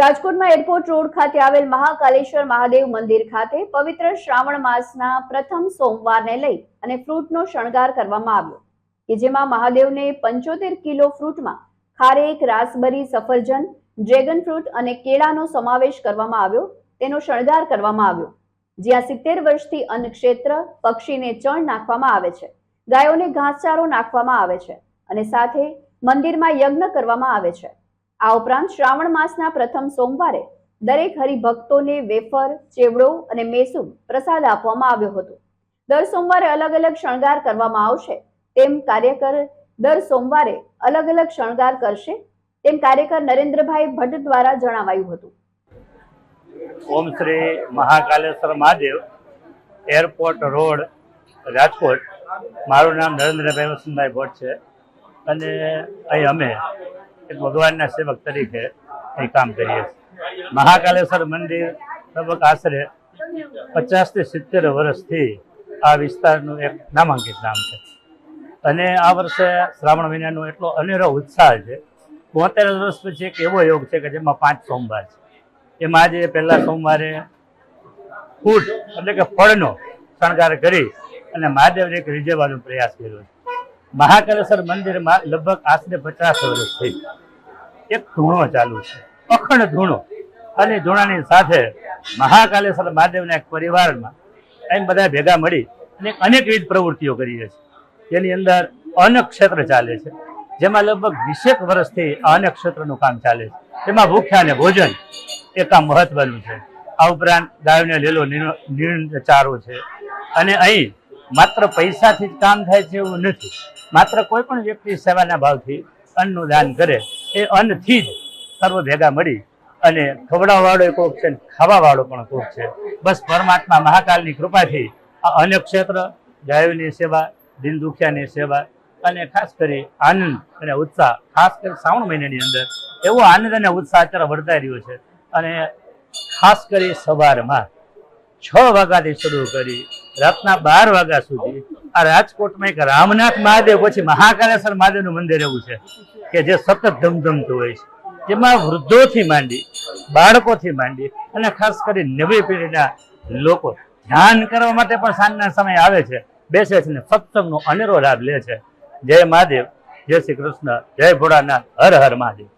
રાજકોટમાં airport road ખાતે આવેલ મહાકાલેશ્વર મહાદેવ મંદિર ખાતે પવિત્ર શ્રાવણ માસના પ્રથમ સોમવારને લઈ અને ફ્રૂટનો શણગાર કરવામાં આવ્યો કે જેમાં મહાદેવને પંચોતેર કિલો ફ્રૂટમાં ખારેક, રાસબરી, સફરજન, ડ્રેગન ફ્રૂટ અને કેળાનો સમાવેશ કરવામાં આવ્યો. તેનો શણગાર કરવામાં આવ્યો જ્યાં સિત્તેર વર્ષથી અન્ન ક્ષેત્ર પક્ષીને ચણ નાખવામાં આવે છે, ગાયોને ઘાસચારો નાખવામાં આવે છે અને સાથે મંદિરમાં યજ્ઞ કરવામાં આવે છે. આ ઉપરાંત શ્રાવણ માસના પ્રથમ સોમવારે દરેક હરિભક્તોને વેફર, ચેવડો અને મેસુ પ્રસાદ આપવામાં આવ્યો હતો. દર સોમવારે અલગ અલગ શણગાર કરવામાં આવશે. તેમ કાર્યકર દર સોમવારે અલગ અલગ શણગાર કરશે તેમ કાર્યકર નરેન્દ્રભાઈ ભટ્ટ દ્વારા જણાવાયું હતું. Om Shri Mahakaleshwar Mahadev airport road, Rajkot. મારું નામ નરેન્દ્રભાઈ વસંતભાઈ ભટ્ટ છે. અને અહીં અમે એક ભગવાનના સેવક તરીકે એ કામ કરીએ છીએ. મહાકાલેશ્વર મંદિર લગભગ આશરે પચાસથી સિત્તેર વર્ષથી આ વિસ્તારનું એક નામાંકિત નામ છે. અને આ વર્ષે શ્રાવણ મહિનાનો એટલો અનેરો ઉત્સાહ છે. બોતેર વર્ષ પછી એક એવો યોગ છે કે જેમાં પાંચ સોમવાર છે. એમાં આજે પહેલા સોમવારે ફૂટ એટલે કે ફળનો શણગાર કરી અને મહાદેવને એક રીઝવવાનો પ્રયાસ કર્યો છે. મહાકાલેશ્વર મંદિરમાં લગભગ આશરે પચાસ વર્ષથી એક ધૂણો ચાલુ છે, અખંડ ધૂણો. અને ધૂણાની સાથે મહાકાલેશ્વર મહાદેવના એક પરિવારમાં એમ બધા ભેગા મળી અને અનેકવિધ પ્રવૃત્તિઓ કરીએ છીએ. જેની અંદર અન્નક્ષેત્ર ચાલે છે, જેમાં લગભગ વીસેક વર્ષથી આ અન્ન ક્ષેત્રનું કામ ચાલે છે. તેમાં ભૂખ્યા અને ભોજન એ કામ મહત્વનું છે. આ ઉપરાંત ગાયોને લીલો નીણ ચારો છે. અને અહીં માત્ર પૈસાથી જ કામ થાય છે એવું નથી. માત્ર કોઈ પણ વ્યક્તિ સેવાના ભાવથી અન્નનું દાન કરે એ અન્નથી જ સર્વ ભેગા મળી અને ખવડાવવાળો કોક છે ખાવાવાળો પણ કોક છે. બસ પરમાત્મા મહાકાલની કૃપાથી આ અન્ય ક્ષેત્ર ગાયોની સેવા દિન દુખિયાની સેવા અને ખાસ કરી આનંદ અને ઉત્સાહ, ખાસ કરી શ્રાવણ મહિનાની અંદર એવો આનંદ અને ઉત્સાહ અત્યારે વર્તાઈ રહ્યો છે. અને ખાસ કરી સવારમાં છ વાગ્યાથી શરૂ કરી રાતના બાર વાગ્યા સુધી આ રાજકોટમાં એક રામનાથ મહાદેવ, પછી મહાકાલેશ્વર મહાદેવનું મંદિર એવું છે, કે જે સતત ધમધમતું હોય છે. જેમાં વૃદ્ધોથી માંડી, બાળકોથી માંડી, અને ખાસ કરી નવી પેઢીના લોકો ધ્યાન કરવા માટે પણ સાંજના સમય આવે છે, બેસે છે ને સત્સંગનો અનેરો લાભ લે છે. જય મહાદેવ, જય શ્રી કૃષ્ણ, જય ભોળાનાથ, હર હર મહાદેવ.